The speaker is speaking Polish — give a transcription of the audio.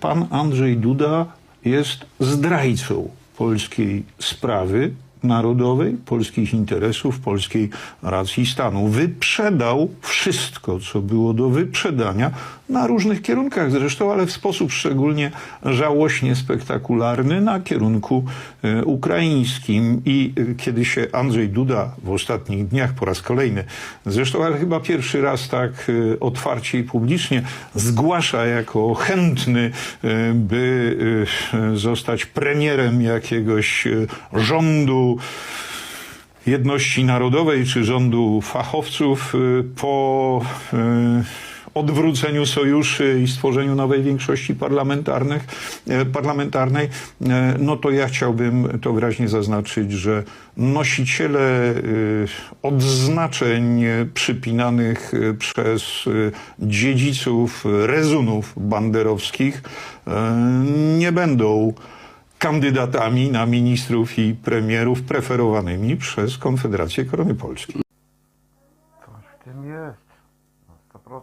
Pan Andrzej Duda jest zdrajcą polskiej sprawy narodowej, polskich interesów, polskiej racji stanu. Wyprzedał wszystko, co było do wyprzedania na różnych kierunkach zresztą, ale w sposób szczególnie żałośnie spektakularny na kierunku e, ukraińskim. I e, kiedy się Andrzej Duda w ostatnich dniach po raz kolejny, zresztą ale chyba pierwszy raz tak e, otwarcie i publicznie zgłasza jako chętny, by zostać premierem jakiegoś e, jedności narodowej czy rządu fachowców y, po y, odwróceniu sojuszy i stworzeniu nowej większości parlamentarnych, e, parlamentarnej, no to ja chciałbym to wyraźnie zaznaczyć, że nosiciele y, odznaczeń przypinanych przez dziedziców rezunów banderowskich nie będą kandydatami na ministrów i premierów preferowanymi przez Konfederację Korony Polskiej. Coś w tym jest. Na 100%.